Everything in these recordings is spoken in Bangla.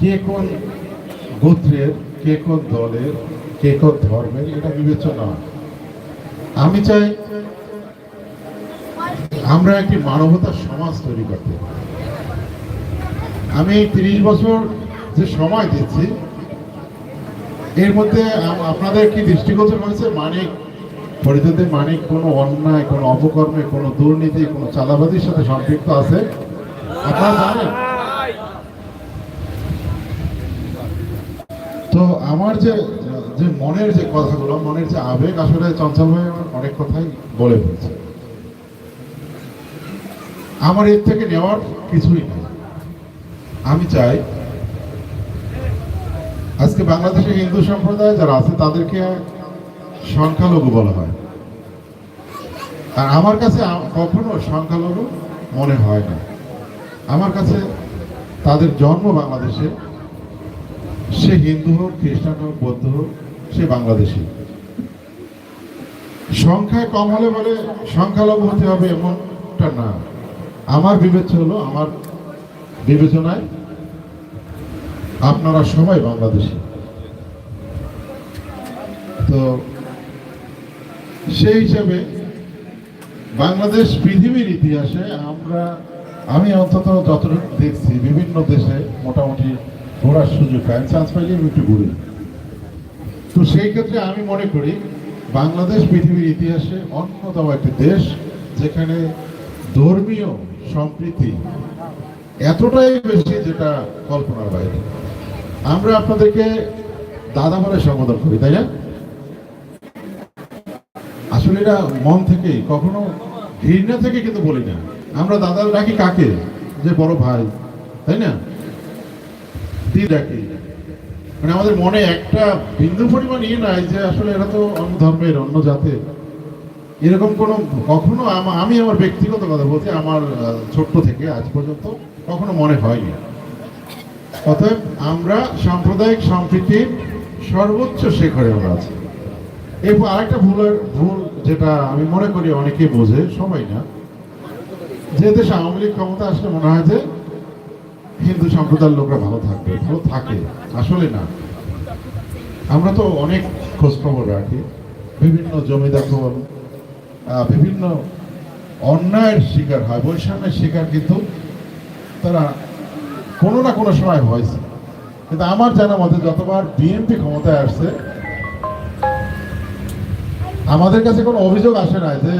কে কোন গোত্রের, কে কোন দলের, কে কোন ধর্মের, এটা বিবেচনা। আমি চাই আমরা একটি মানবতার সমাজ তৈরি করতে আমি তিরিশ বছর যে সময় দিচ্ছি, এর মধ্যে আপনাদের কি দৃষ্টিগোচর হয়েছে? মানিক ফরিদুদ্দিন মানিক, কোনো অন্যায়, কোনো অপকর্মে, কোনো দুর্নীতি, কোনো চাঁদাবাদির সাথে সম্পৃক্ত আছে? আপনারা জানেন? তো আমার যে যে মনের যে কথাগুলো, মনের যে আবেগ, আসলে চঞ্চল ভাই আমার অনেক কথাই বলে ফেলছে। আমার এর থেকে নেওয়ার কিছুই নেই। আমি চাই, আজকে বাংলাদেশে হিন্দু সম্প্রদায় যারা আছে, তাদেরকে সংখ্যালঘু বলা হয়। আর আমার কাছে কখনো সংখ্যালঘু মনে হয় না। আমার কাছে তাদের জন্ম বাংলাদেশে সে হিন্দু হোক, খ্রিস্টান হোক, বৌদ্ধ হোক, সে বাংলাদেশি। সংখ্যায় কম হলে বলে সংখ্যালঘু হতে হবে এমনটা না। আমার বিবেচ্য হলো, আমার বিবেচনায় আপনারা সবাই বাংলাদেশি। তো সেই হিসাবে বাংলাদেশ পৃথিবীর ইতিহাসে আমরা, আমি অন্তত যতটুকু দেখছি, বিভিন্ন দেশে মোটামুটি ঘোরার সুযোগ পাই চান্স পাইলে আমি একটু ঘুরি। তো সেই ক্ষেত্রে আমি মনে করি, বাংলাদেশ পৃথিবীর ইতিহাসে অন্যতম একটি দেশ যেখানে ধর্মীয় সম্প্রীতি এতটাই বেশি যেটা কল্পনার বাইরে। আমরা আপনাদেরকে দাদা বলে সম্বোধন করি, তাই না? আসলে এটা মন থেকেই কখনো ঘৃণা থেকে কিন্তু বলি না। আমরা দাদা ডাকি কাকে? যে বড় ভাই, তাই না? দি ডাকি মানে আমাদের মনে একটা বিন্দু পরিমাণ ইয়ে নাই যে আসলে এরা তো অন্য ধর্মের, অন্য জাতের। এরকম কোনো কখনো আমি আমার ব্যক্তিগত কথা বলছি, আমার ছোট্ট থেকে আজ পর্যন্ত কখনো মনে হয়নি। অতএব আমরা সাম্প্রদায়িক সম্প্রীতির সর্বোচ্চ শেখরে আমরা আছি। এরপর আরেকটা ভুলের ভুল যেটা আমি মনে করি অনেকে বোঝে সবাই না। যে দেশে আওয়ামী লীগ ক্ষমতা আসলে মনে হয় যে হিন্দু সম্প্রদায়ের লোকরা ভালো থাকবে, ভালো থাকে, আসলে না। আমরা তো অনেক খোঁজ খবর রাখি, বিভিন্ন জমি দখল বিভিন্ন অন্যায়ের শিকার হয়, বৈষম্যের শিকার কিন্তু তারা কোনো না কোনো সময় হয়েছে। কিন্তু আমার জানা মতে যতবার বিএনপি ক্ষমতায় আসছে, আমাদের কাছে কোনো অভিযোগ আসে না যে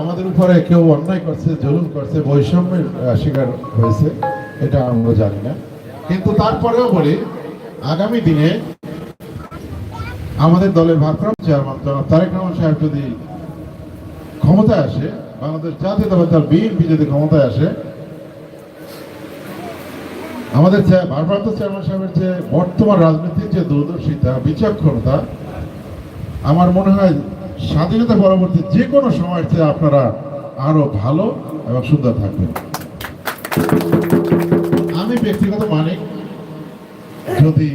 আমাদের উপরে কেউ অন্যায় করছে, জুলুম করছে, বৈষম্যের শিকার হয়েছে। এটা আমরা জানি না। কিন্তু তারপরেও বলি, আগামী দিনে আমাদের দলের ভারপ্রাপ্ত চেয়ারম্যান জনাব তারেক রহমান সাহেব যদি ক্ষমতায় আসে, বাংলাদেশ জাতীয়তাবাদী দল বিএনপি যদি ক্ষমতায় আসে, আমাদের ভারপ্রাপ্ত চেয়ারম্যান সাহেবের যে বর্তমান রাজনীতির যে দূরদর্শিতা, বিচক্ষণতা, আমার মনে হয় স্বাধীনতা পরবর্তী যে কোনো সময়ের চেয়ে আপনারা আরও ভালো এবং সুন্দর থাকবেন। আমি ব্যক্তিগত মানে যদি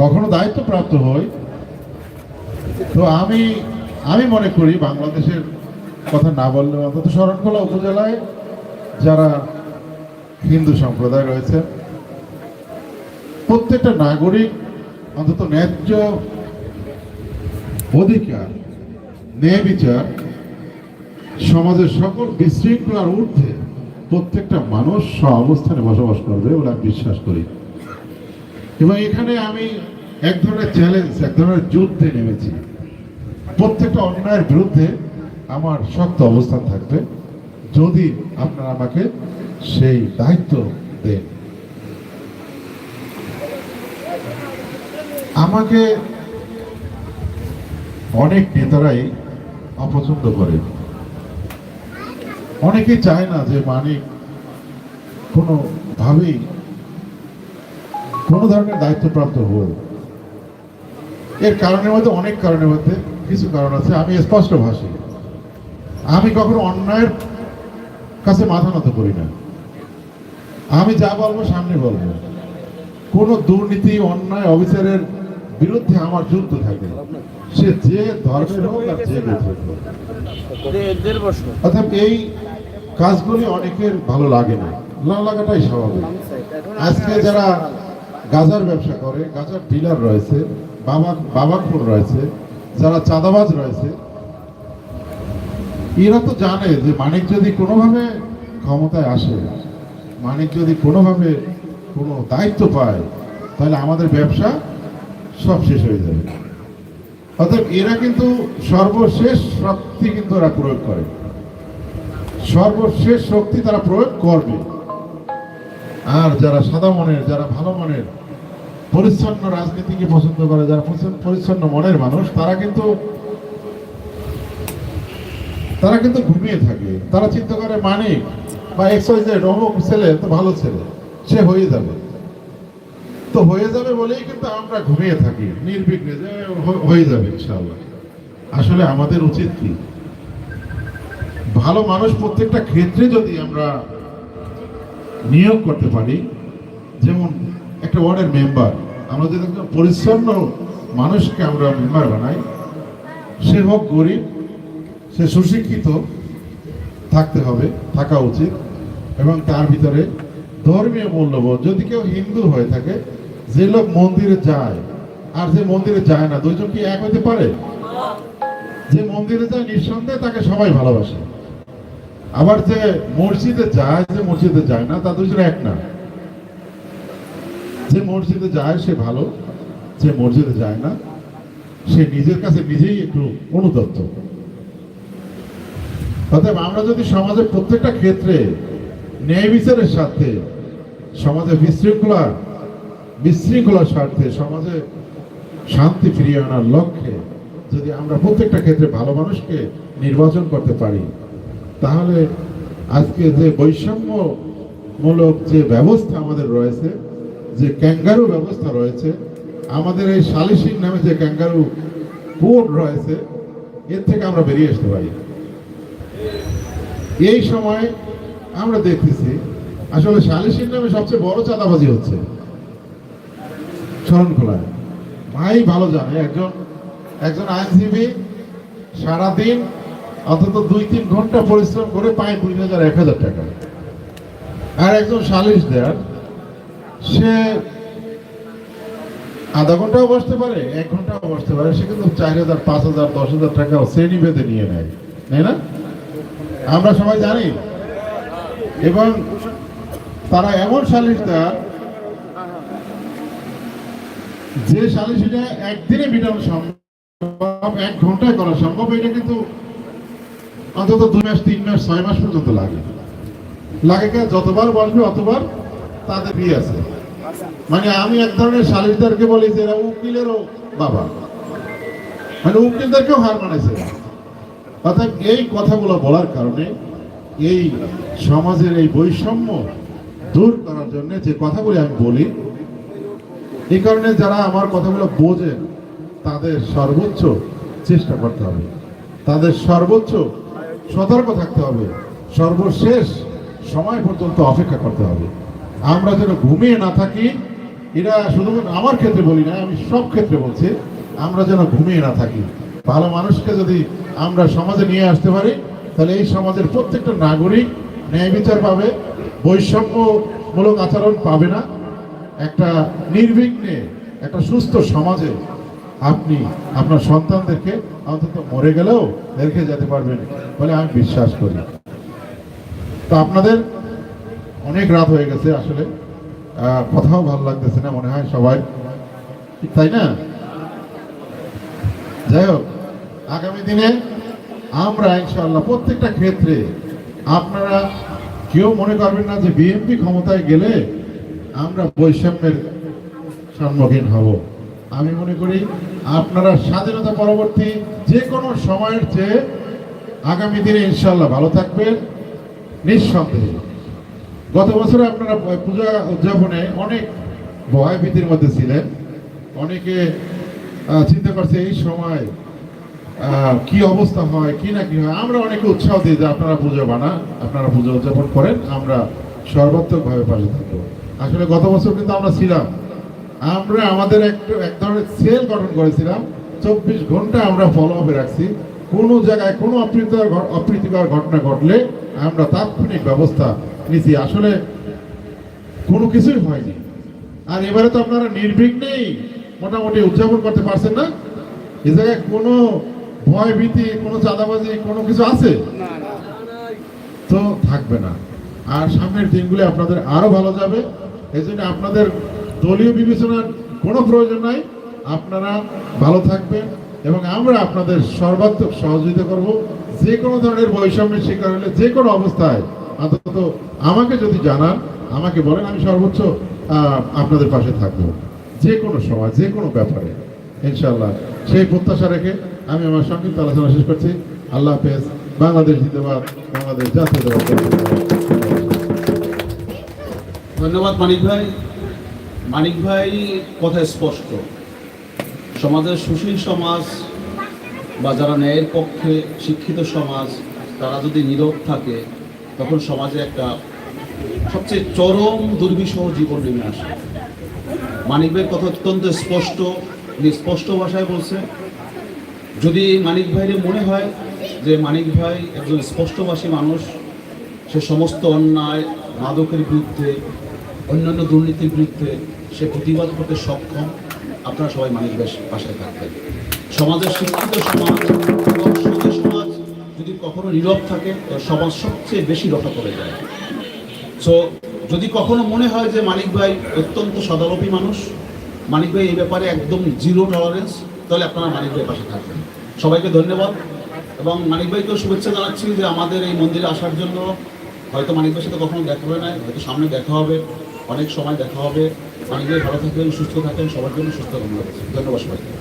কখনো দায়িত্বপ্রাপ্ত হই, তো আমি আমি মনে করি বাংলাদেশের কথা না বললে অন্তত শরণখোলা উপজেলায় যারা হিন্দু সম্প্রদায় রয়েছে, প্রত্যেকটা নাগরিক অন্তত ন্যায্য অধিকার, ন্যায় বিচার সমাজের সকল বিশৃঙ্খলার ঊর্ধ্বে প্রত্যেকটা মানুষ স্ব অবস্থানে বসবাস করবে বলে আমি বিশ্বাস করি। এবং এখানে আমি এক ধরনের চ্যালেঞ্জ এক ধরনের যুদ্ধে নেমেছি। প্রত্যেকটা অন্যায়ের বিরুদ্ধে আমার শক্ত অবস্থান থাকবে। যদি আপনারা আমাকে সেই দায়িত্ব দেন। আমাকে অনেক নেতারাই অপছন্দ করে অনেকেই চায় না যে মানিক কোনো ভাবেই কোনো ধরনের দায়িত্বপ্রাপ্ত হোক। এর কারণের মধ্যে, অনেক কারণের মধ্যে কিছু কারণ আছে, আমি স্পষ্ট ভাষী। আমি কখনো অন্যায়ের কাছে মাথা নত করি না। আমি যা বলব সামনে বলব। কোনো দুর্নীতি, অন্যায়, অবিচারের বিরুদ্ধে আমার যুদ্ধ থাকে সে যে ধর্মের হোক আর যে অর্থাৎ এই কাজগুলি অনেকের ভালো লাগে না। না লাগাটাই স্বাভাবিক। আজকে যারা গাজার ব্যবসা করে, গাজার ডিলার রয়েছে, বাবা বাবাকুর রয়েছে, যারা চাঁদাবাজ রয়েছে, এরা তো জানে যে মানিক যদি কোনোভাবে ক্ষমতায় আসে, মানিক যদি কোনোভাবে কোনো দায়িত্ব পায়, তাহলে আমাদের ব্যবসা সব শেষ হয়ে যাবে। অর্থাৎ এরা কিন্তু সর্বশেষ শক্তি কিন্তু এরা প্রয়োগ করে। সর্বশেষ শক্তি তারা প্রয়োগ করবে। আর যারা সাদা মনের, যারা ভালো মনের, পরিচ্ছন্ন রাজনীতিকে পছন্দ করে, যারা পরিচ্ছন্ন- মনের মানুষ, তারা কিন্তু তারা কিন্তু ঘুমিয়ে থাকে। তারা চিন্তা করে মানে? বা এক্সাইজেড অমুক ছেলে তো ভালো ছেলে, সে হয়ে যাবে। হয়ে যাবে বলেই কিন্তু আমরা ঘুমিয়ে থাকি। নির্বিঘ্নে যে হয়ে যাবে ইনশাআল্লাহ। আসলে আমাদের উচিত কি? ভালো মানুষ প্রত্যেকটা ক্ষেত্রে যদি আমরা নিয়োগ করতে পারি, যেমন একটা ওয়ার্ডের মেম্বার, আমরা যদি একজন পরিচ্ছন্ন মানুষকে আমরা মেম্বার বানাই, সে হোক গরিব, সে সুশিক্ষিত, থাকতে হবে, থাকা উচিত, এবং তার ভিতরে ধর্মীয় মূল্যবোধ, যদি কেউ হিন্দু হয়ে থাকে যে লোক মন্দিরে যায়, আর যে মন্দিরে যায় না, দুইজন কি এক হতে পারে? যে মন্দিরে যায় নিঃসন্দেহে তাকে সবাই ভালোবাসে। আবার যে মসজিদে যায়, যে মসজিদে যায় না তা দুজন এক না। যে মসজিদে যায়, সে ভালো, যে মসজিদে যায় না, সে নিজের কাছে নিজেই একটু অনুদত্ত অতএব আমরা যদি সমাজের প্রত্যেকটা ক্ষেত্রে ন্যায় বিচারের সাথে সমাজের বিশৃঙ্খলা বিশৃঙ্খলার স্বার্থে সমাজে শান্তি ফিরিয়ে আনার লক্ষ্যে যদি আমরা প্রত্যেকটা ক্ষেত্রে ভালো মানুষকে নির্বাচন করতে পারি, তাহলে আজকে যে বৈষম্যমূলক যে ব্যবস্থা আমাদের রয়েছে, যে ক্যাঙ্গারু ব্যবস্থা রয়েছে, আমাদের এই সালিসির নামে যে ক্যাঙ্গারু কোড রয়েছে, এর থেকে আমরা বেরিয়ে আসতে পারি। এই সময় আমরা দেখতেছি, আসলে সালিসির নামে সবচেয়ে বড় চাঁদাবাজি হচ্ছে। শরণখোলায় ভাই ভালো জানে, একজন একজন আইনজীবী সারাদিন অন্তত দুই তিন ঘণ্টা পরিশ্রম করে পায় দুই হাজার, এক হাজার টাকা। আর একজন সালিশ দেয়ার সে আধা ঘন্টাও বসতে পারে, এক ঘন্টাও বসতে পারে, সে কিন্তু চার হাজার, পাঁচ হাজার, দশ হাজার টাকা শ্রেণি বেঁধে নিয়ে নেয়। তাই না? আমরা সবাই জানি। এবং তারা এমন সালিশ দেয় যে সালিশিটা একদিনে মেটানো সম্ভব, এক ঘন্টায় করা সম্ভব, এটা কিন্তু অন্তত দুই মাস, তিন মাস, ছয় মাস পর্যন্ত লাগে। লাগে কে? যতবার বসবে অতবার তাদের বিয়ে আছে। মানে আমি এক ধরনের সালিশদারকে বলি যে এরা উকিলেরও বাবা। মানে উকিলদেরকেও হার মানেছে অর্থাৎ এই কথাগুলো বলার কারণে এই সমাজের এই বৈষম্য দূর করার জন্য যে কথাগুলি আমি বলি এই কারণে যারা আমার কথাগুলো বোঝেন, তাদের সর্বোচ্চ চেষ্টা করতে হবে। তাদের সর্বোচ্চ সতর্ক থাকতে হবে। সর্বশেষ সময় পর্যন্ত অপেক্ষা করতে হবে। আমরা যেন ঘুমিয়ে না থাকি, এটা শুধুমাত্র আমার ক্ষেত্রে বলি না, আমি সব ক্ষেত্রে বলছি, আমরা যেন ঘুমিয়ে না থাকি। ভালো মানুষকে যদি আমরা সমাজে নিয়ে আসতে পারি, তাহলে এই সমাজের প্রত্যেকটা নাগরিক ন্যায় বিচার পাবে, বৈষম্যমূলক আচরণ পাবে না। একটা নির্বিঘ্নে, একটা সুস্থ সমাজে আপনি আপনার সন্তানদেরকে অন্তত মরে গেলেও রেখে যেতে পারবেন বলে আমি বিশ্বাস করি। তো আপনাদের অনেক রাত হয়ে গেছে আসলে। কথাও ভালো লাগতেছে না, মনে হয় সবাই। তাই না? যাই হোক, আগামী দিনে আমরা ইনশাল্লাহ প্রত্যেকটা ক্ষেত্রে আপনারা কেউ মনে করবেন না যে বিএনপি ক্ষমতায় গেলে আমরা বৈষম্যের সম্মুখীন হব। আমি মনে করি আপনারা স্বাধীনতা পরবর্তী যে কোনো সময়ের চেয়ে আগামী দিনে ইনশাল্লাহ ভালো থাকবেন, নিঃসন্দেহে। গত বছরে আপনারা পূজা উদযাপনে অনেক ভয় ভীতির মধ্যে ছিলেন। অনেকে চিন্তা করছে এই সময় কি অবস্থা হয়, কি না কি হয়। আমরা অনেকে উৎসাহ দিই যে আপনারা পুজো বানা আপনারা পুজো উদযাপন করেন, আমরা সর্বাত্মকভাবে পাশে থাকব। আসলে গত বছর কিন্তু আমরা ছিলাম। আমরা আমাদের একটু এক ধরনের সেল গঠন করেছিলাম। চব্বিশ ঘণ্টা আমরা ফলো আপে রাখছি। কোনো জায়গায় কোনো অপ্রীতিকর অপ্রীতিকর ঘটনা ঘটলে আমরা তাৎক্ষণিক ব্যবস্থা নিছি। আসলে কোনো কিছুই হয়নি। আর এবারে তো আপনারা নির্বিঘ্নেই মোটামুটি উদযাপন করতে পারছেন না। এ জায়গায় কোনো ভয় ভীতি কোনো চাঁদাবাজি কোনো কিছু আছে? তো থাকবে না। আর সামনের দিনগুলি আপনাদের আরও ভালো যাবে। এই জন্য আপনাদের দলীয় বিবেচনার কোনো প্রয়োজন নাই। আপনারা ভালো থাকবেন এবং আমরা আপনাদের সর্বাত্মক সহযোগিতা করব। যে কোনো ধরনের বৈষম্যের শিকার হলে যে কোনো অবস্থায় অন্তত আমাকে যদি জানান, আমাকে বলেন, আমি সর্বোচ্চ আপনাদের পাশে থাকব। যে কোনো সময়, যে কোনো ব্যাপারে। ইনশাল্লাহ সেই প্রত্যাশা রেখে আমি আমার সংক্ষিপ্ত আলোচনা শেষ করছি। আল্লাহ হাফেজ। বাংলাদেশ জিন্দাবাদ। বাংলাদেশ জাতীয়তাবাদ ধন্যবাদ মানিক ভাই। মানিক ভাই, কথা স্পষ্ট। সমাজের সুশীল সমাজ বা যারা ন্যায়ের পক্ষে শিক্ষিত সমাজ, তারা যদি নীরব থাকে, তখন সমাজে একটা সবচেয়ে চরম দুর্বিষহ জীবন নেমে আসে। মানিক ভাইয়ের কথা অত্যন্ত স্পষ্ট, উনি স্পষ্ট ভাষায় বলছে, যদি মানিক ভাইয়ের মনে হয় যে মানিক ভাই একজন স্পষ্টভাষী মানুষ, সে সমস্ত অন্যায়, মাদকের বিরুদ্ধে অন্যান্য দুর্নীতির বিরুদ্ধে সে প্রতিবাদ করতে সক্ষম, আপনারা সবাই বেশ পাশে থাকবেন। সমাজের শিক্ষিত সমাজ সমাজ যদি কখনো নীরব থাকে সমাজ সবচেয়ে বেশি রক্ষা করে যায় সো যদি কখনো মনে হয় যে মানিক ভাই অত্যন্ত সদারপী মানুষ, মানিক ভাই এই ব্যাপারে একদম জিরো টলারেন্স তাহলে আপনারা মানিক ভাইয়ের পাশে থাকবেন। সবাইকে ধন্যবাদ এবং মানিক ভাইকেও শুভেচ্ছা জানাচ্ছি যে আমাদের এই মন্দিরে আসার জন্য হয়তো মানিক ভাইয়ের সাথে কখনো দেখা হবে না, হয়তো সামনে দেখা হবে। অনেক সময় দেখা হবে। মানিক ভালো থাকবেন সুস্থ থাকেন, সবার জন্য সুস্থ কামনা ধন্যবাদ সবাইকে।